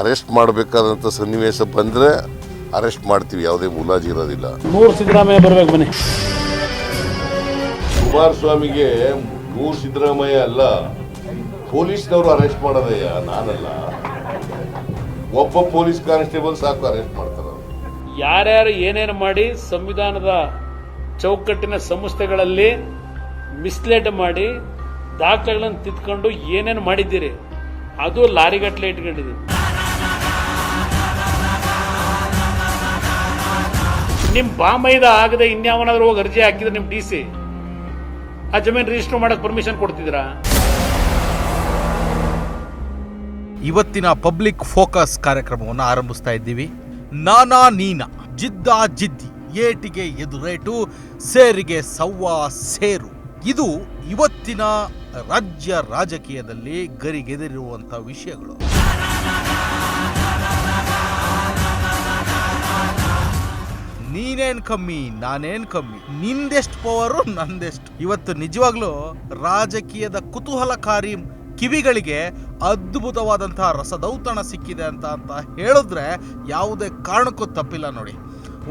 Arrest ಮಾಡಬೇಕಾದಂಥ ಸನ್ನಿವೇಶ ಬಂದರೆ arrest ಮಾಡ್ತೀವಿ ಯಾವುದೇ ಮುಲಾಜಿ ಇರೋದಿಲ್ಲ. ಮೂರು ಸಿದ್ದರಾಮಯ್ಯ ಬರಬೇಕು ಬನ್ನಿ. ಕುಮಾರಸ್ವಾಮಿಗೆ ಮೂರು ಸಿದ್ದರಾಮಯ್ಯ ಅಲ್ಲ ಪೊಲೀಸ್ನವರು ಅರೆಸ್ಟ್ ಮಾಡೋದಯ್ಯ ನಾನಲ್ಲ. ಒಬ್ಬ ಪೊಲೀಸ್ ಕಾನ್ಸ್ಟೇಬಲ್ ಸಾಕು ಅರೆಸ್ಟ್ ಮಾಡ್ತಾರೆ. ಯಾರ್ಯಾರು ಏನೇನು ಮಾಡಿ ಸಂವಿಧಾನದ ಚೌಕಟ್ಟಿನ ಸಂಸ್ಥೆಗಳಲ್ಲಿ ಮಿಸ್ಲೇಟ್ ಮಾಡಿ ದಾಖಲೆಗಳನ್ನು ತಿದ್ಕೊಂಡು ಏನೇನು ಮಾಡಿದ್ದೀರಿ? ಅದು ಲಾರಿಗಟ್ಟಲೆ ಇಟ್ಕೊಂಡಿದ್ದೀರಿ. ನಿಮ್ಮ ಬಾಮೈದ ಆಗದೆ ಇನ್ಯಾವನಾದ್ರೂ ಹೋಗಿ ಅರ್ಜಿ ಹಾಕಿದ್ರೆ ನಿಮ್ಮ ಡಿ ಸಿ? ಆ ಜಮೀನ್ ರಿಜಿಸ್ಟರ್ ಮಾಡಕ್ ಪರ್ಮಿಷನ್ ಕೊಡ್ತಿದ್ದೀರಾ? ಇವತ್ತಿನ ಪಬ್ಲಿಕ್ ಫೋಕಸ್ ಕಾರ್ಯಕ್ರಮವನ್ನು ಆರಂಭಿಸ್ತಾ ಇದ್ದೀವಿ. ನಾನಾ ನೀನಾ, ಜಿದ್ದ ಜಿದ್ದಿ, ಏಟಿಗೆ ಎದುರೇಟು, ಸೇರಿಗೆ ಸವ್ವ ಸೇರು. ಇದು ಇವತ್ತಿನ ರಾಜ್ಯ ರಾಜಕೀಯದಲ್ಲಿ ಗರಿಗೆದರಿರುವಂಥ ವಿಷಯಗಳು. ನೀನೇನ್ ಕಮ್ಮಿ, ನಾನೇನ್ ಕಮ್ಮಿ? ನಿಂದೆಷ್ಟು ಪವರು ನಂದೆಷ್ಟು. ಇವತ್ತು ನಿಜವಾಗ್ಲೂ ರಾಜಕೀಯದ ಕುತೂಹಲಕಾರಿ ಕಿವಿಗಳಿಗೆ ಅದ್ಭುತವಾದಂತಹ ರಸದೌತಣ ಸಿಕ್ಕಿದೆ ಅಂತ ಅಂತ ಹೇಳಿದ್ರೆ ಯಾವುದೇ ಕಾರಣಕ್ಕೂ ತಪ್ಪಿಲ್ಲ ನೋಡಿ.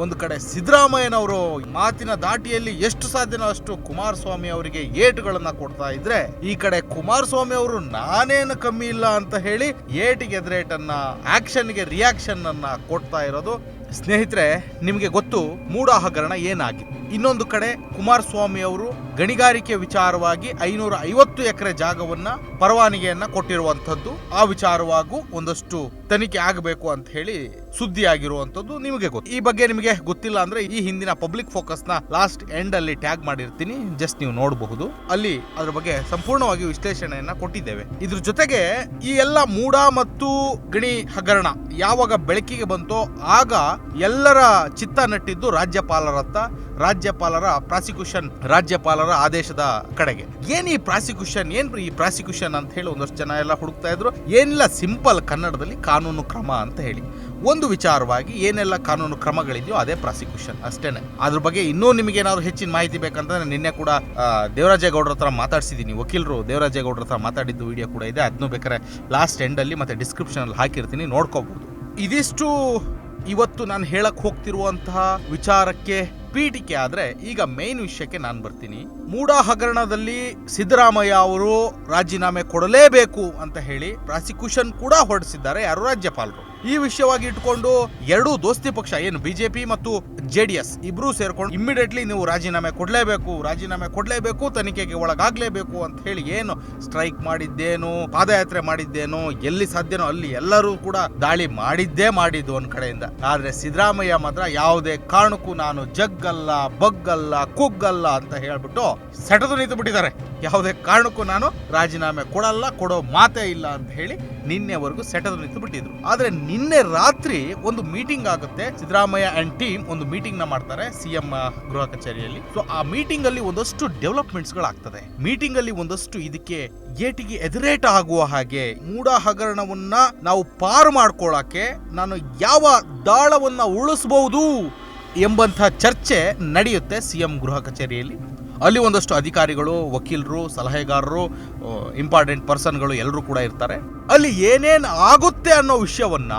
ಒಂದು ಕಡೆ ಸಿದ್ದರಾಮಯ್ಯನವರು ಮಾತಿನ ದಾಟಿಯಲ್ಲಿ ಎಷ್ಟು ಸಾಧ್ಯನೋ ಅಷ್ಟು ಕುಮಾರಸ್ವಾಮಿ ಅವರಿಗೆ ಏಟುಗಳನ್ನ ಕೊಡ್ತಾ ಇದ್ರೆ, ಈ ಕಡೆ ಕುಮಾರಸ್ವಾಮಿ ಅವರು ನಾನೇನು ಕಮ್ಮಿ ಇಲ್ಲ ಅಂತ ಹೇಳಿ ಏಟಿಗೆ ಎದುರೇಟನ್ನ ಆಕ್ಷನ್ಗೆ ರಿಯಾಕ್ಷನ್ ಅನ್ನ ಕೊಡ್ತಾ ಇರೋದು ಸ್ನೇಹಿತರೆ ನಿಮಗೆ ಗೊತ್ತು ಮೂಡಾಹಗರಣ ಏನಾಗಿದೆ? ಇನ್ನೊಂದು ಕಡೆ ಕುಮಾರಸ್ವಾಮಿ ಅವರು ಗಣಿಗಾರಿಕೆ ವಿಚಾರವಾಗಿ ಐನೂರ ಐವತ್ತು ಎಕರೆ ಜಾಗವನ್ನ ಪರವಾನಗಿಯನ್ನ ಕೊಟ್ಟಿರುವಂತದ್ದು ಆ ವಿಚಾರವಾಗೂ ಒಂದಷ್ಟು ತನಿಖೆ ಆಗಬೇಕು ಅಂತ ಹೇಳಿ ಸುದ್ದಿ ಆಗಿರುವಂತದ್ದು ನಿಮಗೆ ಗೊತ್ತು. ಈ ಬಗ್ಗೆ ನಿಮಗೆ ಗೊತ್ತಿಲ್ಲ ಅಂದ್ರೆ ಈ ಹಿಂದಿನ ಪಬ್ಲಿಕ್ ಫೋಕಸ್ನ ಲಾಸ್ಟ್ ಎಂಡ್ ಅಲ್ಲಿ ಟ್ಯಾಗ್ ಮಾಡಿರ್ತೀನಿ. ಜಸ್ಟ್ ನೀವು ನೋಡಬಹುದು. ಅಲ್ಲಿ ಅದ್ರ ಬಗ್ಗೆ ಸಂಪೂರ್ಣವಾಗಿ ವಿಶ್ಲೇಷಣೆಯನ್ನ ಕೊಟ್ಟಿದ್ದೇವೆ. ಇದ್ರ ಜೊತೆಗೆ ಈ ಎಲ್ಲ ಮೂಡ ಮತ್ತು ಗಣಿ ಹಗರಣ ಯಾವಾಗ ಬೆಳಕಿಗೆ ಬಂತೋ ಆಗ ಎಲ್ಲರ ಚಿತ್ತ ನಟ್ಟಿದ್ದು ರಾಜ್ಯಪಾಲರತ್ತ ರಾಜ್ಯಪಾಲರ ಪ್ರಾಸಿಕ್ಯೂಷನ್ ರಾಜ್ಯಪಾಲರ ಆದೇಶದ ಕಡೆಗೆ. ಏನ್ ಈ ಪ್ರಾಸಿಕ್ಯೂಷನ್, ಏನ್ ಈ ಪ್ರಾಸಿಕ್ಯೂಷನ್ ಅಂತ ಹೇಳಿ ಒಂದಷ್ಟು ಜನ ಎಲ್ಲ ಹುಡುಕ್ತಾ ಇದ್ರು. ಏನಿಲ್ಲ, ಸಿಂಪಲ್ ಕನ್ನಡದಲ್ಲಿ ಕಾನೂನು ಕ್ರಮ ಅಂತ ಹೇಳಿ. ಒಂದು ವಿಚಾರವಾಗಿ ಏನೆಲ್ಲ ಕಾನೂನು ಕ್ರಮಗಳಿದೆಯೋ ಅದೇ ಪ್ರಾಸಿಕ್ಯೂಷನ್ ಅಷ್ಟೇನೆ. ಅದ್ರ ಬಗ್ಗೆ ಇನ್ನೂ ನಿಮಗೆ ಏನಾದ್ರು ಹೆಚ್ಚಿನ ಮಾಹಿತಿ ಬೇಕಂತಂದ್ರೆ ನಿನ್ನೆ ಕೂಡ ದೇವರಾಜೇಗೌಡರ ಹತ್ರ ಮಾತಾಡ್ಸಿದ್ದೀನಿ. ವಕೀಲರು ದೇವರಾಜೇಗೌಡರ ಹತ್ರ ಮಾತಾಡಿದ್ದು ವಿಡಿಯೋ ಕೂಡ ಇದೆ. ಅದನ್ನು ಬೇಕಾದ್ರೆ ಲಾಸ್ಟ್ ಎಂಡಲ್ಲಿ ಮತ್ತೆ ಡಿಸ್ಕ್ರಿಪ್ಷನ್ ಅಲ್ಲಿ ಹಾಕಿರ್ತೀನಿ ನೋಡ್ಕೋಬಹುದು ಇದಿಷ್ಟು ಇವತ್ತು ನಾನು ಹೇಳಕ್ ಹೋಗ್ತಿರುವಂತಹ ವಿಚಾರಕ್ಕೆ ಪೀಠಿಕೆ ಆದ್ರೆ ಈಗ ಮೇನ್ ವಿಷಯಕ್ಕೆ ನಾನು ಬರ್ತೀನಿ. ಮೂಡ ಹಗರಣದಲ್ಲಿ ಸಿದ್ದರಾಮಯ್ಯ ಅವರು ರಾಜೀನಾಮೆ ಕೊಡಲೇಬೇಕು ಅಂತ ಹೇಳಿ ಪ್ರಾಸಿಕ್ಯೂಷನ್ ಕೂಡ ಹೊರಡಿಸಿದ್ದಾರೆ ಯಾರು ರಾಜ್ಯಪಾಲರು? ಈ ವಿಷಯವಾಗಿ ಇಟ್ಕೊಂಡು ಎರಡೂ ದೋಸ್ತಿ ಪಕ್ಷ, ಏನು ಬಿಜೆಪಿ ಮತ್ತು ಜೆಡಿಎಸ್ ಇಬ್ರು ಸೇರ್ಕೊಂಡು ಇಮ್ಮಿಡಿಯೇಟ್ಲಿ ನೀವು ರಾಜೀನಾಮೆ ಕೊಡ್ಲೇಬೇಕು ರಾಜೀನಾಮೆ ಕೊಡ್ಲೇಬೇಕು, ತನಿಖೆಗೆ ಒಳಗಾಗ್ಲೇಬೇಕು ಅಂತ ಹೇಳಿ ಏನು ಸ್ಟ್ರೈಕ್ ಮಾಡಿದ್ದೇನು, ಪಾದಯಾತ್ರೆ ಮಾಡಿದ್ದೇನು, ಎಲ್ಲಿ ಸಾಧ್ಯನೋ ಅಲ್ಲಿ ಎಲ್ಲರೂ ಕೂಡ ದಾಳಿ ಮಾಡಿದ್ದೇ ಮಾಡಿದ್ದು ಒಂದ್ ಕಡೆಯಿಂದ. ಆದ್ರೆ ಸಿದ್ದರಾಮಯ್ಯ ಮಾತ್ರ ಯಾವುದೇ ಕಾರಣಕ್ಕೂ ನಾನು ಜಗ್ಗಲ್ಲ, ಬಗ್ಗಲ್ಲ ಕುಗ್ಗಲ್ಲ ಅಂತ ಹೇಳ್ಬಿಟ್ಟು ಸೆಟದು ನಿಂತು ಬಿಟ್ಟಿದ್ದಾರೆ ಯಾವುದೇ ಕಾರಣಕ್ಕೂ ನಾನು ರಾಜೀನಾಮೆ ಕೊಡಲ್ಲ, ಕೊಡೋ ಮಾತೇ ಇಲ್ಲ ಅಂತ ಹೇಳಿ ನಿನ್ನೆವರೆಗೂ ಸೆಟಲ್ ನಿಂತು ಬಿಟ್ಟಿದ್ರು ಆದ್ರೆ ನಿನ್ನೆ ರಾತ್ರಿ ಒಂದು ಮೀಟಿಂಗ್ ಆಗುತ್ತೆ. ಸಿದ್ದರಾಮಯ್ಯ ಅಂಡ್ ಟೀಮ್ ಒಂದು ಮೀಟಿಂಗ್ನ ಮಾಡ್ತಾರೆ ಸಿಎಂ ಗೃಹ ಕಚೇರಿಯಲ್ಲಿ. ಸೊ ಆ ಮೀಟಿಂಗ್ ಅಲ್ಲಿ ಒಂದಷ್ಟು ಡೆವಲಪ್ಮೆಂಟ್ಸ್ ಗಳಾಗ್ತದೆ. ಮೀಟಿಂಗ್ ಅಲ್ಲಿ ಒಂದಷ್ಟು ಇದಕ್ಕೆ ಏಟಿಗೆ ಎದುರೇಟ ಆಗುವ ಹಾಗೆ ಮೂಡ ಹಗರಣವನ್ನ ನಾವು ಪಾರು ಮಾಡ್ಕೊಳ್ಳಕ್ಕೆ ನಾನು ಯಾವ ದಾಳವನ್ನ ಉಳಿಸಬಹುದು ಎಂಬಂತಹ ಚರ್ಚೆ ನಡೆಯುತ್ತೆ ಸಿಎಂ ಗೃಹ ಕಚೇರಿಯಲ್ಲಿ. ಅಲ್ಲಿ ಒಂದಷ್ಟು ಅಧಿಕಾರಿಗಳು, ವಕೀಲರು, ಸಲಹೆಗಾರರು ಇಂಪಾರ್ಟೆಂಟ್ ಪರ್ಸನ್ಗಳು ಎಲ್ಲರೂ ಕೂಡ ಇರ್ತಾರೆ. ಅಲ್ಲಿ ಏನೇನು ಆಗುತ್ತೆ ಅನ್ನೋ ವಿಷಯವನ್ನ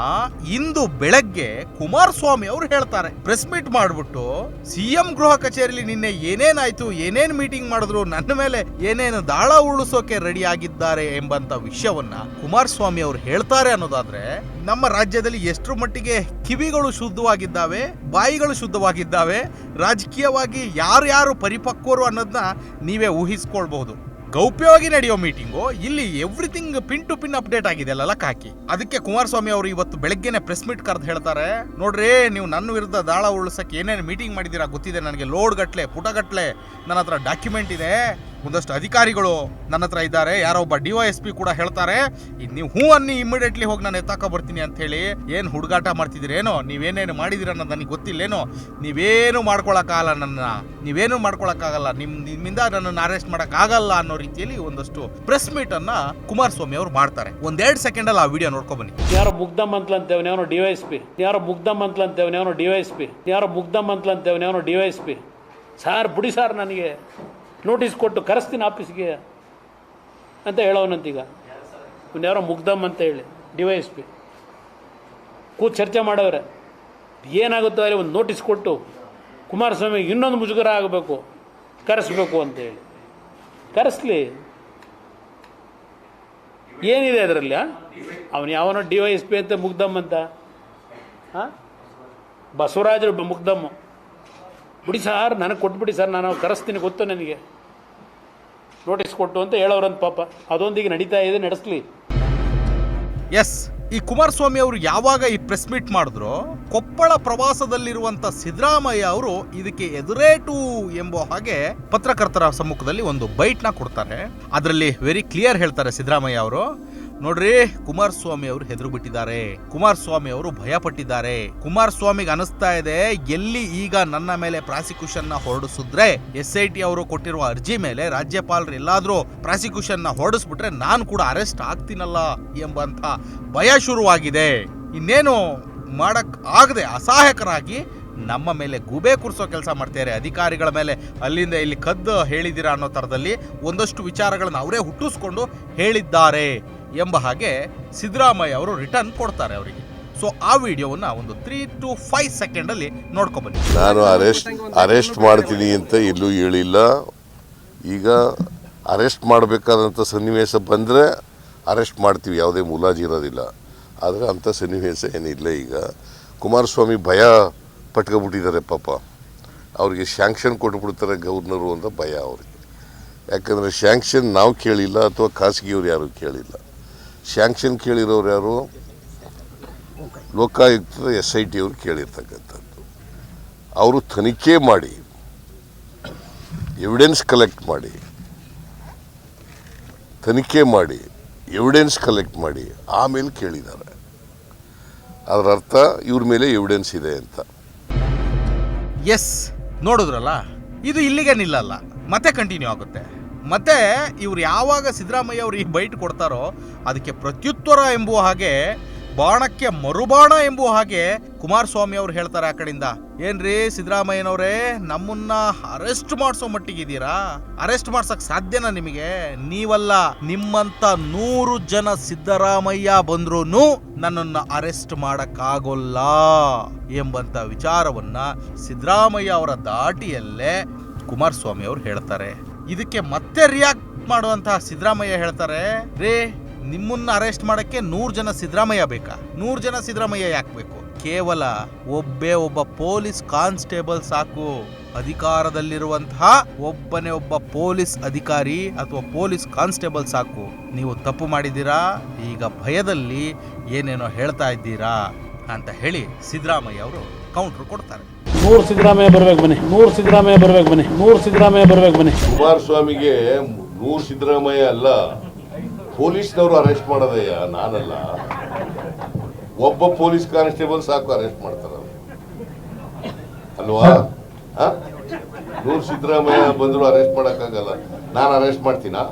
ಇಂದು ಬೆಳಗ್ಗೆ ಕುಮಾರಸ್ವಾಮಿ ಅವರು ಹೇಳ್ತಾರೆ. ಪ್ರೆಸ್ ಮೀಟ್ ಮಾಡ್ಬಿಟ್ಟು ಸಿಎಂ ಗೃಹ ಕಚೇರಿಯಲ್ಲಿ ನಿನ್ನೆ ಏನೇನಾಯ್ತು, ಏನೇನ್ ಮೀಟಿಂಗ್ ಮಾಡಿದ್ರು, ನನ್ನ ಮೇಲೆ ಏನೇನು ದಾಳ ಉಳಿಸೋಕೆ ರೆಡಿ ಆಗಿದ್ದಾರೆ ಎಂಬಂತ ವಿಷಯವನ್ನ ಕುಮಾರಸ್ವಾಮಿ ಅವರು ಹೇಳ್ತಾರೆ ಅನ್ನೋದಾದ್ರೆ, ನಮ್ಮ ರಾಜ್ಯದಲ್ಲಿ ಎಷ್ಟರ ಮಟ್ಟಿಗೆ ಕಿವಿಗಳು ಶುದ್ಧವಾಗಿದ್ದಾವೆ, ಬಾಯಿಗಳು ಶುದ್ಧವಾಗಿದ್ದಾವೆ, ರಾಜಕೀಯವಾಗಿ ಯಾರ್ಯಾರು ಪರಿಪಕ್ವರು ಅನ್ನೋದನ್ನ ನೀವೇ ಊಹಿಸ್ಕೊಳ್ಬಹುದು. ಗೌಪ್ಯವಾಗಿ ನಡೆಯೋ ಮೀಟಿಂಗು, ಇಲ್ಲಿ everything pin to pin update ಆಗಿದೆ ಅಲ್ಲ ಕಾಕಿ ಅದಕ್ಕೆ ಕುಮಾರಸ್ವಾಮಿ ಅವರು ಇವತ್ತು ಬೆಳಗ್ಗೆನೆ ಪ್ರೆಸ್ ಮೀಟ್ ಕರೆದು ಹೇಳ್ತಾರೆ, ನೋಡ್ರಿ, ನೀವು ನನ್ನ ವಿರುದ್ಧ ದಾಳ ಉಳಿಸಕ್ಕೆ ಏನೇನು ಮೀಟಿಂಗ್ ಮಾಡಿದ್ದೀರಾ ಗೊತ್ತಿದೆ ನನಗೆ, ಲೋಡ್ ಗಟ್ಲೆ ಪುಟಗಟ್ಲೆ ನನ್ನ ಹತ್ರ ಡಾಕ್ಯುಮೆಂಟ್ ಇದೆ. ಒಂದಷ್ಟು ಅಧಿಕಾರಿಗಳು ನನ್ನ ಹತ್ರ ಇದ್ದಾರೆ. ಯಾರೋ ಒಬ್ಬ ಡಿ ಎಸ್ ಪಿ ಕೂಡ ಹೇಳ್ತಾರೆ. ನೀವು ಹೂ ಅನ್ನಿ ಇಮಿಡಿಯೇಟ್ಲಿ ಹೋಗಿ ನಾನು ಎತ್ತಾಕ ಬರ್ತೀನಿ ಅಂತ ಹೇಳಿ ಏನು ಹುಡುಗಾಟ ಮಾಡ್ತಿದ್ದೀರೇನೋ? ನೀವೇನೇನು ಮಾಡಿದಿರ ಅನ್ನೋದು ನನಗೆ ಗೊತ್ತಿಲ್ಲೇನೋ? ನೀವೇನು ಮಾಡ್ಕೊಳಕ್ಕಾಗಲ್ಲ ನನ್ನ, ನೀವೇನು ಮಾಡ್ಕೊಳಕ್ಕಾಗಲ್ಲ, ನಿಮ್, ನಿಮ್ಮಿಂದ ನನ್ನನ್ನು ಅರೆಸ್ಟ್ ಆಗಲ್ಲ ಅನ್ನೋ ರೀತಿಯಲ್ಲಿ ಒಂದಷ್ಟು ಪ್ರೆಸ್ ಮೀಟ್ ಅನ್ನ ಕುಮಾರಸ್ವಾಮಿ ಅವರು ಮಾಡ್ತಾರೆ. ಒಂದೆರಡು ಸೆಕೆಂಡ್ ಅಲ್ಲಿ ಆ ವಿಡಿಯೋ ನೋಡ್ಕೊ ಬನ್ನಿ. ಯಾರೋ ಮುಗ್ಧ ಮಂತ್ಲ ಅಂತೇವನ ಅವನು ಡಿ ವೈ ಪಿ. ಯಾರೋ ಮುಗ್ಧ ಮಂತ್ಲ ಅಂತೇವನ ಅವನು ಡಿ ವೈ ಎಸ್ ಪಿ. ಯಾರೋ ಮುಗ್ಧ ಮಂತ್ಲ ಅಂತೇವನ ಅವನು D Y S P. Sir, ಬಿಡಿ ಸಾರ್ ನನಗೆ. ನೋಟಿಸ್ ಕೊಟ್ಟು ಕರೆಸ್ತೀನಿ ಆಫೀಸ್ಗೆ ಅಂತ ಹೇಳೋನಂತೀಗ. ಇನ್ಯಾರೋ ಯಾರೋ ಮುಗ್ದಮ್ ಅಂತ ಹೇಳಿ, ಡಿ ವೈ ಎಸ್ ಪಿ. ಕೂತು ಚರ್ಚೆ ಮಾಡವ್ರೆ. ಏನಾಗುತ್ತೋ ಅಲ್ಲಿ ಒಂದು ನೋಟಿಸ್ ಕೊಟ್ಟು ಕುಮಾರಸ್ವಾಮಿ ಇನ್ನೊಂದು ಮುಜುಗರ ಆಗಬೇಕು, ಕರೆಸ್ಬೇಕು ಅಂತೇಳಿ ಕರೆಸ್ಲಿ. ಏನಿದೆ ಅದರಲ್ಲಿ ಅವನು ಯಾವನೋ ಡಿ ವೈ ಎಸ್ ಪಿ ಅಂತ ಮುಗ್ದಮ್ ಅಂತ ಹಾಂ ಬಸವರಾಜರು ಮುಗ್ದಮ್ಮು ಬಿಡಿ ಸರ್, ನನಗೆ ಕೊಟ್ಬಿಡಿ ಸರ್, ನಾನು ಕರೆಸ್ತೀನಿ, ಗೊತ್ತು ನನಗೆ. ನೋಟಿಸ್ ಕೊಟ್ಟು ಅಂತ ಹೇಳೋರಂತ ಪಾಪ. ಅದೊಂದಿಗೆ ನಡೀತಾ ಇದೆ, ನಡೆಸ್ಲಿ. ಎಸ್, ಈ ಕುಮಾರಸ್ವಾಮಿ ಅವರು ಯಾವಾಗ ಈ ಪ್ರೆಸ್ ಮೀಟ್ ಮಾಡಿದ್ರು, ಕೊಪ್ಪಳ ಪ್ರವಾಸದಲ್ಲಿರುವಂತ ಸಿದ್ದರಾಮಯ್ಯ ಅವರು ಇದಕ್ಕೆ ಎದುರೇಟು ಎಂಬ ಹಾಗೆ ಪತ್ರಕರ್ತರ ಸಮ್ಮುಖದಲ್ಲಿ ಒಂದು ಬೈಟ್ನ ಕೊಡ್ತಾರೆ. ಅದರಲ್ಲಿ ವೆರಿ ಕ್ಲಿಯರ್ ಹೇಳ್ತಾರೆ ಸಿದ್ದರಾಮಯ್ಯ ಅವರು. ನೋಡ್ರಿ, ಕುಮಾರಸ್ವಾಮಿ ಅವರು ಹೆದರು ಬಿಟ್ಟಿದ್ದಾರೆ. ಕುಮಾರಸ್ವಾಮಿ ಅವರು ಭಯ ಪಟ್ಟಿದ್ದಾರೆ. ಕುಮಾರಸ್ವಾಮಿಗೆ ಅನಿಸ್ತಾ ಇದೆ, ಎಲ್ಲಿ ಈಗ ನನ್ನ ಮೇಲೆ ಪ್ರಾಸಿಕ್ಯೂಷನ್ನ ಹೊರಡಿಸಿದ್ರೆ, ಎಸ್ ಐ ಟಿ ಅವರು ಕೊಟ್ಟಿರುವ ಅರ್ಜಿ ಮೇಲೆ ರಾಜ್ಯಪಾಲರು ಎಲ್ಲಾದ್ರೂ ಪ್ರಾಸಿಕ್ಯೂಷನ್ನ ಹೊರಡಿಸ್ಬಿಟ್ರೆ ನಾನು ಕೂಡ ಅರೆಸ್ಟ್ ಆಗ್ತೀನಲ್ಲ ಎಂಬಂತ ಭಯ ಶುರುವಾಗಿದೆ. ಇನ್ನೇನು ಮಾಡಕ್ ಆಗದೆ ಅಸಹಾಯಕರಾಗಿ ನಮ್ಮ ಮೇಲೆ ಗುಬೆ ಕುರ್ಸೋ ಕೆಲಸ ಮಾಡ್ತಾರೆ ಅಧಿಕಾರಿಗಳ ಮೇಲೆ ಅಲ್ಲಿಂದ ಇಲ್ಲಿ ಕದ್ದು ಹೇಳಿದ್ದೀರಾ ಅನ್ನೋ ಥರದಲ್ಲಿ ಒಂದಷ್ಟು ವಿಚಾರಗಳನ್ನು ಅವರೇ ಹುಟ್ಟಿಸ್ಕೊಂಡು ಹೇಳಿದ್ದಾರೆ. ಎಂಬ ಹಾಗೆ ಸಿದ್ದರಾಮಯ್ಯ ಅವರು ರಿಟರ್ನ್ ಕೊಡ್ತಾರೆ ಅವರಿಗೆ. ಸೊ ಆ ವಿಡಿಯೋವನ್ನ ಒಂದು ತ್ರೀ ಟು ಫೈವ್ ಸೆಕೆಂಡ್ ಅಲ್ಲಿ ನೋಡ್ಕೊಬನ್ನಿ ನಾನು ಅರೆಸ್ಟ್ ಅರೆಸ್ಟ್ ಮಾಡ್ತೀನಿ ಅಂತ ಎಲ್ಲೂ ಹೇಳಿಲ್ಲ. ಈಗ ಅರೆಸ್ಟ್ ಮಾಡಬೇಕಾದಂಥ ಸನ್ನಿವೇಶ ಬಂದರೆ ಅರೆಸ್ಟ್ ಮಾಡ್ತೀವಿ, ಯಾವುದೇ ಮುಲಾಜಿ ಇರೋದಿಲ್ಲ. ಆದರೆ ಅಂಥ ಸನ್ನಿವೇಶ ಏನಿಲ್ಲ ಈಗ. ಕುಮಾರಸ್ವಾಮಿ ಭಯ ಪಟ್ಕೊಬಿಟ್ಟಿದ್ದಾರೆ ಪಾಪ. ಅವ್ರಿಗೆ ಶ್ಯಾಂಕ್ಷನ್ ಕೊಟ್ಬಿಡ್ತಾರೆ ಗವರ್ನರು ಅಂತ ಭಯ ಅವ್ರಿಗೆ. ಯಾಕಂದರೆ ಶ್ಯಾಂಕ್ಷನ್ ನಾವು ಕೇಳಿಲ್ಲ ಅಥವಾ ಖಾಸಗಿಯವ್ರು ಯಾರು ಕೇಳಿಲ್ಲ. ಶಾಂಕ್ಷನ್ ಕೇಳಿರೋರು ಯಾರು? ಲೋಕಾಯುಕ್ತದ ಎಸ್ ಐ ಟಿ ಅವರು ಕೇಳಿರ್ತಕ್ಕಂಥದ್ದು. ಅವರು ತನಿಖೆ ಮಾಡಿ ಎವಿಡೆನ್ಸ್ ಕಲೆಕ್ಟ್ ಮಾಡಿ, ತನಿಖೆ ಮಾಡಿ ಎವಿಡೆನ್ಸ್ ಕಲೆಕ್ಟ್ ಮಾಡಿ, ಆಮೇಲೆ ಕೇಳಿದ್ದಾರೆ. ಅದರ ಅರ್ಥ ಇವ್ರ ಮೇಲೆ ಎವಿಡೆನ್ಸ್ ಇದೆ ಅಂತ. ಎಸ್ ನೋಡಿದ್ರಲ್ಲ? ಇದು ಇಲ್ಲಿಗೆ ನಿಲ್ಲಲ್ಲ ಮತ್ತೆ ಕಂಟಿನ್ಯೂ ಆಗುತ್ತೆ. ಮತ್ತೆ ಇವ್ರು ಯಾವಾಗ ಸಿದ್ದರಾಮಯ್ಯ ಅವರು ಈ ಬೈಟ್ ಕೊಡ್ತಾರೋ ಅದಕ್ಕೆ ಪ್ರತ್ಯುತ್ತರ ಎಂಬುವ ಹಾಗೆ, ಬಾಣಕ್ಕೆ ಮರುಬಾಣ ಎಂಬುವ ಹಾಗೆ ಕುಮಾರಸ್ವಾಮಿ ಅವರು ಹೇಳ್ತಾರೆ ಆ ಕಡೆಯಿಂದ. ಏನ್ರಿ ಸಿದ್ದರಾಮಯ್ಯನವರೇ, ನಮ್ಮನ್ನ ಅರೆಸ್ಟ್ ಮಾಡಿಸೋ ಮಟ್ಟಿಗಿದ್ದೀರಾ? ಅರೆಸ್ಟ್ ಮಾಡ್ಸಕ್ ಸಾಧ್ಯನಾ ನಿಮಗೆ? ನೀವಲ್ಲ, ನಿಮ್ಮಂತ ನೂರು ಜನ ಸಿದ್ದರಾಮಯ್ಯ ಬಂದ್ರು ನನ್ನನ್ನ ಅರೆಸ್ಟ್ ಮಾಡಕ್ಕಾಗೋಲ್ಲ ಎಂಬಂತ ವಿಚಾರವನ್ನ ಸಿದ್ದರಾಮಯ್ಯ ಅವರ ದಾಟಿಯಲ್ಲೇ ಕುಮಾರಸ್ವಾಮಿ ಅವರು ಹೇಳ್ತಾರೆ. ಇದಕ್ಕೆ ಮತ್ತೆ ರಿಯಾಕ್ಟ್ ಮಾಡುವಂತಹ ಸಿದ್ದರಾಮಯ್ಯ ಹೇಳ್ತಾರೆ, ರೇ, ನಿಮ್ಮನ್ನ ಅರೆಸ್ಟ್ ಮಾಡಕ್ಕೆ ನೂರು ಜನ ಸಿದ್ದರಾಮಯ್ಯ ಬೇಕಾ? ನೂರು ಜನ ಸಿದ್ದರಾಮಯ್ಯ ಯಾಕೆ ಬೇಕು? ಕೇವಲ ಒಬ್ಬೇ ಒಬ್ಬ ಪೊಲೀಸ್ ಕಾನ್ಸ್ಟೇಬಲ್ ಸಾಕು. ಅಧಿಕಾರದಲ್ಲಿರುವಂತಹ ಒಬ್ಬನೇ ಒಬ್ಬ ಪೊಲೀಸ್ ಅಧಿಕಾರಿ ಅಥವಾ ಪೊಲೀಸ್ ಕಾನ್ಸ್ಟೇಬಲ್ ಸಾಕು. ನೀವು ತಪ್ಪು ಮಾಡಿದ್ದೀರಾ? ಈಗ ಭಯದಲ್ಲಿ ಏನೇನೋ ಹೇಳ್ತಾ ಇದ್ದೀರಾ? ಅಂತ ಹೇಳಿ ಸಿದ್ದರಾಮಯ್ಯ ಅವರು ಕೌಂಟರ್ ಕೊಡ್ತಾರೆ. ನೂರು ಸಿದ್ದರಾಮಯ್ಯ ಬರ್ಬೇಕು ಬನ್ನಿ. ಮೂರು ಸಿದ್ದರಾಮಯ್ಯ ಬರ್ಬೇಕು ಬನ್ನಿ. ಮೂರು ಸಿದ್ದರಾಮಯ್ಯ ಬರ್ಬೇಕು ಬನ್ನಿ. ಕುಮಾರಸ್ವಾಮಿಗೆ ನೂರು ಸಿದ್ದರಾಮಯ್ಯ ಅಲ್ಲ, ಪೊಲೀಸ್ನವರು ಅರೆಸ್ಟ್ ಮಾಡೋದಯ್ಯ, ನಾನಲ್ಲ. ಒಬ್ಬ ಪೊಲೀಸ್ ಕಾನ್ಸ್ಟೇಬಲ್ ಸಾಕು ಅರೆಸ್ಟ್ ಮಾಡ್ತಾರ ಅಲ್ವಾ? ನೂರು ಸಿದ್ದರಾಮಯ್ಯ ಬಂದ್ರು ಅರೆಸ್ಟ್ ಮಾಡೋಕ್ಕಾಗಲ್ಲ. ನಾನು ಅರೆಸ್ಟ್ ಮಾಡ್ತೀನಾ?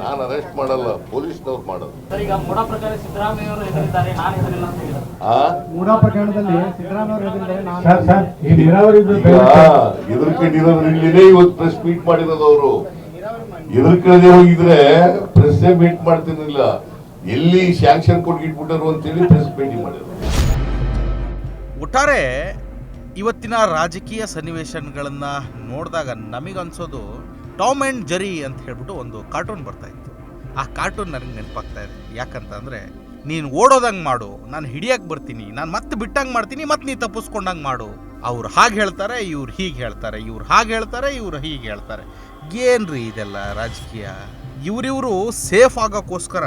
ನಾನು ಅರೆಸ್ಟ್ ಮಾಡಲ್ಲ ಪೊಲೀಸ್ನವ್ರು ಮಾಡೋದು ಸರ್ ಈಗ ಮೂಡ ಪ್ರಕಾರ ಸಿದ್ದರಾಮಯ್ಯ ಅವರು ಹೆದರಿದ್ದಾರೆ ನಾನು ಹೆದರಿಲ್ಲ ಅಂತ ಹೇಳಿದ್ದಾರೆ ಆ? ಮೂಡಾ ಪ್ರಕರಣದಲ್ಲಿ ಸಿದ್ದರಾಮಯ್ಯ ನಾನು ಸರ್ ಸರ್ ಈ ನೀರಾವರಿ ಈಗ ಎದುರ್ಕೊಂಡಿರೋರು ಇಲ್ಲಿನೇ ಇವತ್ತು ಪ್ರೆಸ್ ಮೀಟ್ ಮಾಡಿರೋದು ಅವರು. ಎದುರ್ಕೊಳ್ಳದೆ ಹೋಗಿದ್ರೆ ಪ್ರೆಸ್ ಮೀಟ್ ಮಾಡ್ತಿರ್ಲಿಲ್ಲ ಎಲ್ಲಿ ಕೊಡ್ಗಿಟ್ಬಿಟ್ರು ಅಂತ ಅಂತೇಳಿ ಪ್ರೆಸ್ ಮೀಟಿಂಗ್ ಮಾಡಿದ್ರು ಒಟ್ಟಾರೆ ಇವತ್ತಿನ ರಾಜಕೀಯ ಸನ್ನಿವೇಶಗಳನ್ನು ನೋಡಿದಾಗ ನಮಗನ್ಸೋದು ಟಾಮ್ ಆ್ಯಂಡ್ ಜರಿ ಅಂತ ಹೇಳ್ಬಿಟ್ಟು ಒಂದು ಕಾರ್ಟೂನ್ ಬರ್ತಾ ಇತ್ತು. ಆ ಕಾರ್ಟೂನ್ ನನಗೆ ನೆನಪಾಗ್ತಾ ಇದೆ. ಯಾಕಂತಂದರೆ, ನೀನು ಓಡೋದಂಗೆ ಮಾಡು, ನಾನು ಹಿಡಿಯಕ್ಕೆ ಬರ್ತೀನಿ, ನಾನು ಮತ್ತೆ ಬಿಟ್ಟಂಗೆ ಮಾಡ್ತೀನಿ, ಮತ್ತೆ ನೀ ತಪ್ಪಿಸ್ಕೊಂಡಂಗೆ ಮಾಡು. ಅವ್ರು ಹಾಗೆ ಹೇಳ್ತಾರೆ, ಇವ್ರು ಹೀಗೆ ಹೇಳ್ತಾರೆ, ಇವ್ರು ಹಾಗೆ ಹೇಳ್ತಾರೆ, ಇವ್ರು ಹೀಗೆ ಹೇಳ್ತಾರೆ. ಏನ್ರಿ ಇದೆಲ್ಲ ರಾಜಕೀಯ? ಇವರಿವರು ಸೇಫ್ ಆಗೋಕ್ಕೋಸ್ಕರ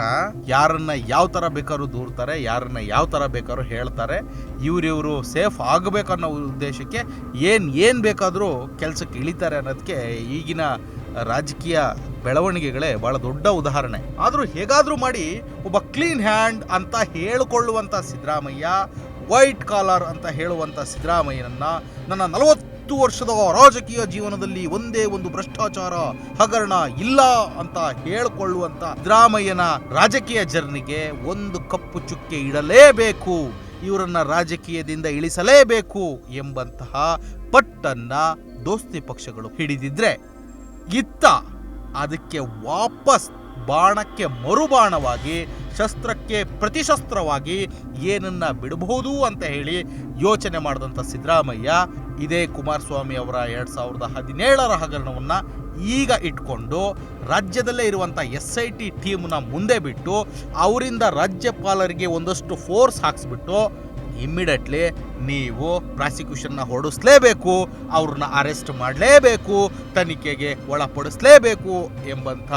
ಯಾರನ್ನ ಯಾವ ಥರ ಬೇಕಾದ್ರೂ ದೂರ್ತಾರೆ, ಯಾರನ್ನ ಯಾವ ಥರ ಬೇಕಾದ್ರೂ ಹೇಳ್ತಾರೆ. ಇವರಿವರು ಸೇಫ್ ಆಗಬೇಕನ್ನೋ ಉದ್ದೇಶಕ್ಕೆ ಏನು ಏನು ಬೇಕಾದರೂ ಕೆಲಸಕ್ಕೆ ಇಳಿತಾರೆ ಅನ್ನೋದಕ್ಕೆ ಈಗಿನ ರಾಜಕೀಯ ಬೆಳವಣಿಗೆಗಳೇ ಬಹಳ ದೊಡ್ಡ ಉದಾಹರಣೆ. ಆದರೂ ಹೇಗಾದರೂ ಮಾಡಿ ಒಬ್ಬ ಕ್ಲೀನ್ ಹ್ಯಾಂಡ್ ಅಂತ ಹೇಳಿಕೊಳ್ಳುವಂಥ ಸಿದ್ದರಾಮಯ್ಯ ವೈಟ್ ಕಾಲರ್ ಅಂತ ಹೇಳುವಂಥ ಸಿದ್ದರಾಮಯ್ಯನನ್ನು ನನ್ನ ನಲವತ್ತು ವರ್ಷದ ರಾಜಕೀಯ ಜೀವನದಲ್ಲಿ ಒಂದೇ ಒಂದು ಭ್ರಷ್ಟಾಚಾರ, ಹಗರಣ ಇಲ್ಲ ಅಂತ ಹೇಳಿಕೊಳ್ಳುವಂತ ಸಿದ್ದರಾಮಯ್ಯನ ರಾಜಕೀಯ ಜರ್ನಿಗೆ ಒಂದು ಕಪ್ಪು ಚುಕ್ಕೆ ಇಡಲೇಬೇಕು, ಇವರನ್ನ ರಾಜಕೀಯದಿಂದ ಇಳಿಸಲೇಬೇಕು ಎಂಬಂತಹ ಪಟ್ಟನ್ನ ದೋಸ್ತಿ ಪಕ್ಷಗಳು ಹಿಡಿದಿದ್ರೆ ಇತ್ತ ಅದಕ್ಕೆ ವಾಪಸ್ ಬಾಣಕ್ಕೆ ಮರುಬಾಣವಾಗಿ, ಶಸ್ತ್ರಕ್ಕೆ ಪ್ರತಿಶಸ್ತ್ರವಾಗಿ ಏನನ್ನ ಬಿಡಬಹುದು ಅಂತ ಹೇಳಿ ಯೋಚನೆ ಮಾಡಿದಂಥ ಸಿದ್ದರಾಮಯ್ಯ, ಇದೇ ಕುಮಾರಸ್ವಾಮಿ ಅವರ ಎರಡು ಸಾವಿರದ ಹದಿನೇಳರ ಹಗರಣವನ್ನು ಈಗ ಇಟ್ಕೊಂಡು ರಾಜ್ಯದಲ್ಲೇ ಇರುವಂಥ ಎಸ್ ಐ ಟಿ ಟೀಮ್ನ ಮುಂದೆ ಬಿಟ್ಟು, ಅವರಿಂದ ರಾಜ್ಯಪಾಲರಿಗೆ ಒಂದಷ್ಟು ಫೋರ್ಸ್ ಹಾಕ್ಸ್ಬಿಟ್ಟು ಇಮ್ಮಿಡಿಯೇಟ್ಲಿ ನೀವು ಪ್ರಾಸಿಕ್ಯೂಷನ್ನ ಹೊರಡಿಸ್ಲೇಬೇಕು, ಅವ್ರನ್ನ ಅರೆಸ್ಟ್ ಮಾಡಲೇಬೇಕು, ತನಿಖೆಗೆ ಒಳಪಡಿಸಲೇಬೇಕು ಎಂಬಂಥ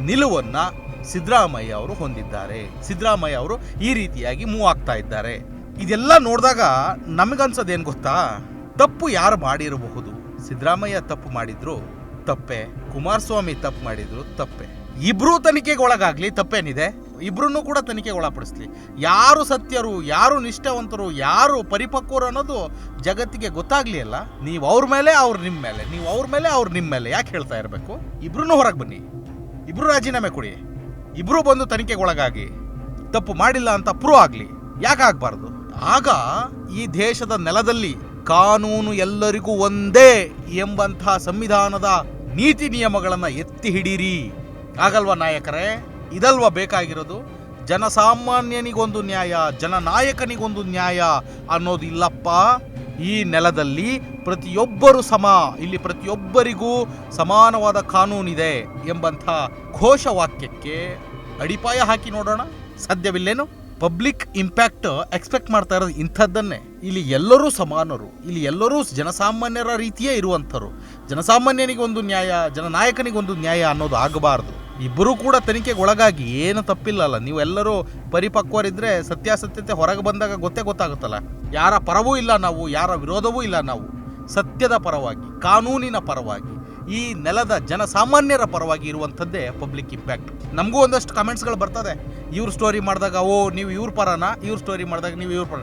ನಿಲುವನ್ನ ಸಿದ್ದರಾಮಯ್ಯ ಅವರು ಹೊಂದಿದ್ದಾರೆ. ಸಿದ್ದರಾಮಯ್ಯ ಅವರು ಈ ರೀತಿಯಾಗಿ ಮೂವ್ ಆಗ್ತಾ ಇದ್ದಾರೆ. ಇದೆಲ್ಲ ನೋಡಿದಾಗ ನಮಗನ್ಸೋದೇನು ಗೊತ್ತಾ? ತಪ್ಪು ಯಾರು ಮಾಡಿರಬಹುದು? ಸಿದ್ದರಾಮಯ್ಯ ತಪ್ಪು ಮಾಡಿದ್ರು, ತಪ್ಪೆ. ಕುಮಾರಸ್ವಾಮಿ ತಪ್ಪು ಮಾಡಿದ್ರು, ತಪ್ಪೆ. ಇಬ್ರು ತನಿಖೆಗೆ ಒಳಗಾಗ್ಲಿ ತಪ್ಪೇನಿದೆ? ಇಬ್ರನ್ನೂ ಕೂಡ ತನಿಖೆಗೆ ಒಳಪಡಿಸ್ಲಿ. ಯಾರು ಸತ್ಯರು, ಯಾರು ನಿಷ್ಠಾವಂತರು, ಯಾರು ಪರಿಪಕ್ವರು ಅನ್ನೋದು ಜಗತ್ತಿಗೆ ಗೊತ್ತಾಗಲಿ ಅಲ್ಲ? ನೀವು ಅವ್ರ ಮೇಲೆ, ಅವ್ರು ನಿಮ್ಮ ಮೇಲೆ. ನೀವು ಅವ್ರ ಮೇಲೆ, ಅವ್ರು ನಿಮ್ಮ ಮೇಲೆ. ಯಾಕೆ ಹೇಳ್ತಾ ಇರಬೇಕು? ಇಬ್ಬರೂ ಹೊರಗೆ ಬನ್ನಿ. ಇಬ್ಬರು ರಾಜೀನಾಮೆ ಕೊಡಿ. ಇಬ್ರು ಬಂದು ತನಿಖೆಗೆ ಒಳಗಾಗಿ. ತಪ್ಪು ಮಾಡಿಲ್ಲ ಅಂತ ಪ್ರೂವ್ ಆಗಲಿ. ಯಾಕೆ ಆಗ್ಬಾರ್ದು? ಆಗ ಈ ದೇಶದ ನೆಲದಲ್ಲಿ ಕಾನೂನು ಎಲ್ಲರಿಗೂ ಒಂದೇ ಎಂಬಂತಹ ಸಂವಿಧಾನದ ನೀತಿ ನಿಯಮಗಳನ್ನ ಎತ್ತಿ ಹಿಡೀರಿ. ಆಗಲ್ವಾ ನಾಯಕರೇ? ಇದಲ್ವಾ ಬೇಕಾಗಿರೋದು? ಜನಸಾಮಾನ್ಯನಿಗೊಂದು ನ್ಯಾಯ, ಜನನಾಯಕನಿಗೊಂದು ನ್ಯಾಯ ಅನ್ನೋದು ಇಲ್ಲಪ್ಪ ಈ ನೆಲದಲ್ಲಿ ಪ್ರತಿಯೊಬ್ಬರು ಸಮ, ಇಲ್ಲಿ ಪ್ರತಿಯೊಬ್ಬರಿಗೂ ಸಮಾನವಾದ ಕಾನೂನಿದೆ ಎಂಬಂಥ ಘೋಷವಾಕ್ಯಕ್ಕೆ ಅಡಿಪಾಯ ಹಾಕಿ ನೋಡೋಣ. ಸಾಧ್ಯವಿಲ್ಲೇನು? ಪಬ್ಲಿಕ್ ಇಂಪ್ಯಾಕ್ಟ್ ಎಕ್ಸ್ಪೆಕ್ಟ್ ಮಾಡ್ತಾ ಇರೋದು ಇಂಥದ್ದನ್ನೇ. ಇಲ್ಲಿ ಎಲ್ಲರೂ ಸಮಾನರು, ಇಲ್ಲಿ ಎಲ್ಲರೂ ಜನಸಾಮಾನ್ಯರ ರೀತಿಯೇ ಇರುವಂಥರು ಜನಸಾಮಾನ್ಯನಿಗೆ ಒಂದು ನ್ಯಾಯ, ಜನನಾಯಕನಿಗೊಂದು ನ್ಯಾಯ ಅನ್ನೋದು ಆಗಬಾರ್ದು. ಇಬ್ಬರೂ ಕೂಡ ತನಿಖೆಗೆ ಒಳಗಾಗಿ ಏನು ತಪ್ಪಿಲ್ಲಲ್ಲ. ನೀವೆಲ್ಲರೂ ಪರಿಪಕ್ವರಿದ್ರೆ ಸತ್ಯಾಸತ್ಯತೆ ಹೊರಗೆ ಬಂದಾಗ ಗೊತ್ತೇ ಗೊತ್ತಾಗುತ್ತಲ್ಲ. ಯಾರ ಪರವೂ ಇಲ್ಲ ನಾವು, ಯಾರ ವಿರೋಧವೂ ಇಲ್ಲ ನಾವು. ಸತ್ಯದ ಪರವಾಗಿ, ಕಾನೂನಿನ ಪರವಾಗಿ, ಈ ನೆಲದ ಜನಸಾಮಾನ್ಯರ ಪರವಾಗಿ ಇರುವಂಥದ್ದೇ ಪಬ್ಲಿಕ್ ಇಂಪ್ಯಾಕ್ಟ್ ನಮಗೂ ಒಂದಷ್ಟು ಕಮೆಂಟ್ಸ್ಗಳು ಬರ್ತದೆ. ಇವ್ರ ಸ್ಟೋರಿ ಮಾಡಿದಾಗ, ಓ, ನೀವು ಇವ್ರ ಪರನ? ಇವ್ರ ಸ್ಟೋರಿ ಮಾಡಿದಾಗ ನೀವು ಇವ್ರ ಪರ.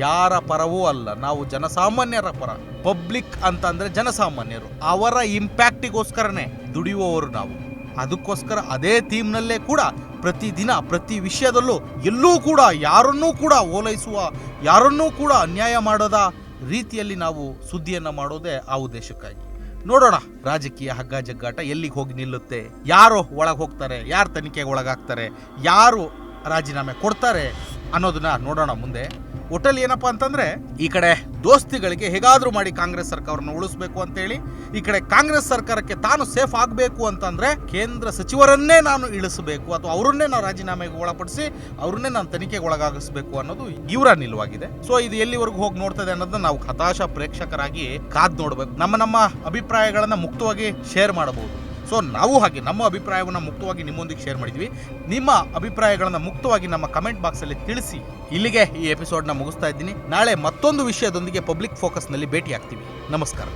ಯಾರ ಪರವೂ ಅಲ್ಲ, ನಾವು ಜನಸಾಮಾನ್ಯರ ಪರ. ಪಬ್ಲಿಕ್ ಅಂತಂದ್ರೆ ಜನಸಾಮಾನ್ಯರು. ಅವರ ಇಂಪ್ಯಾಕ್ಟಿಗೋಸ್ಕರನೇ ದುಡಿಯುವವರು ನಾವು. ಅದಕ್ಕೋಸ್ಕರ ಅದೇ ಥೀಮ್ನಲ್ಲೇ ಕೂಡ ಪ್ರತಿದಿನ, ಪ್ರತಿ ವಿಷಯದಲ್ಲೂ ಎಲ್ಲೂ ಕೂಡ ಯಾರನ್ನೂ ಕೂಡ ಓಲೈಸುವ, ಯಾರನ್ನೂ ಕೂಡ ಅನ್ಯಾಯ ಮಾಡದ ರೀತಿಯಲ್ಲಿ ನಾವು ಸುದ್ದಿಯನ್ನ ಮಾಡೋದೇ ಆ ಉದ್ದೇಶಕ್ಕಾಗಿ. ನೋಡೋಣ, ರಾಜಕೀಯ ಹಗ್ಗ ಜಗ್ಗಾಟ ಎಲ್ಲಿಗೆ ಹೋಗಿ ನಿಲ್ಲುತ್ತೆ, ಯಾರು ಒಳಗೆ ಹೋಗ್ತಾರೆ, ಯಾರು ತನಿಖೆಗೆ ಒಳಗಾಗ್ತಾರೆ, ಯಾರು ರಾಜೀನಾಮೆ ಕೊಡ್ತಾರೆ ಅನ್ನೋದನ್ನ ನೋಡೋಣ ಮುಂದೆ. ಒಟ್ಟಲ್ಲಿ ಏನಪ್ಪಾ ಅಂತಂದ್ರೆ, ಈ ಕಡೆ ದೋಸ್ತಿಗಳಿಗೆ ಹೇಗಾದ್ರೂ ಮಾಡಿ ಕಾಂಗ್ರೆಸ್ ಸರ್ಕಾರವನ್ನು ಉಳಿಸ್ಬೇಕು ಅಂತೇಳಿ, ಈ ಕಡೆ ಕಾಂಗ್ರೆಸ್ ಸರ್ಕಾರಕ್ಕೆ ತಾನು ಸೇಫ್ ಆಗಬೇಕು ಅಂತಂದ್ರೆ ಕೇಂದ್ರ ಸಚಿವರನ್ನೇ ನಾನು ಇಳಿಸಬೇಕು, ಅಥವಾ ಅವರನ್ನೇ ನಾನು ರಾಜೀನಾಮೆಗೆ ಒಳಪಡಿಸಿ ಅವ್ರನ್ನೇ ನಾನು ತನಿಖೆಗೆ ಒಳಗಾಗಿಸಬೇಕು ಅನ್ನೋದು ಇವರ ನಿಲುವಾಗಿದೆ. ಸೊ ಇದು ಎಲ್ಲಿವರೆಗೂ ಹೋಗಿ ನೋಡ್ತದೆ ಅನ್ನೋದನ್ನ ನಾವು ಹತಾಶ ಪ್ರೇಕ್ಷಕರಾಗಿ ಕಾದ್ ನೋಡಬೇಕು. ನಮ್ಮ ನಮ್ಮ ಅಭಿಪ್ರಾಯಗಳನ್ನ ಮುಕ್ತವಾಗಿ ಶೇರ್ ಮಾಡಬಹುದು. ಸೊ ನಾವು ಹಾಗೆ ನಮ್ಮ ಅಭಿಪ್ರಾಯವನ್ನು ಮುಕ್ತವಾಗಿ ನಿಮ್ಮೊಂದಿಗೆ ಶೇರ್ ಮಾಡಿದ್ವಿ. ನಿಮ್ಮ ಅಭಿಪ್ರಾಯಗಳನ್ನು ಮುಕ್ತವಾಗಿ ನಮ್ಮ ಕಮೆಂಟ್ ಬಾಕ್ಸಲ್ಲಿ ತಿಳಿಸಿ ಇಲ್ಲಿಗೆ ಈ ಎಪಿಸೋಡ್ನ ಮುಗಿಸ್ತಾ ಇದ್ದೀನಿ. ನಾಳೆ ಮತ್ತೊಂದು ವಿಷಯದೊಂದಿಗೆ ಪಬ್ಲಿಕ್ ಫೋಕಸ್ನಲ್ಲಿ ಭೇಟಿ ಆಗ್ತೀವಿ ನಮಸ್ಕಾರ.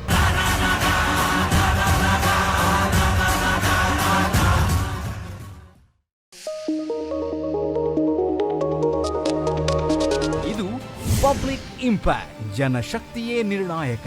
ಇದು ಪಬ್ಲಿಕ್ ಇಂಪ್ಯಾಕ್ಟ್ ಜನಶಕ್ತಿಯೇ ನಿರ್ಣಾಯಕ.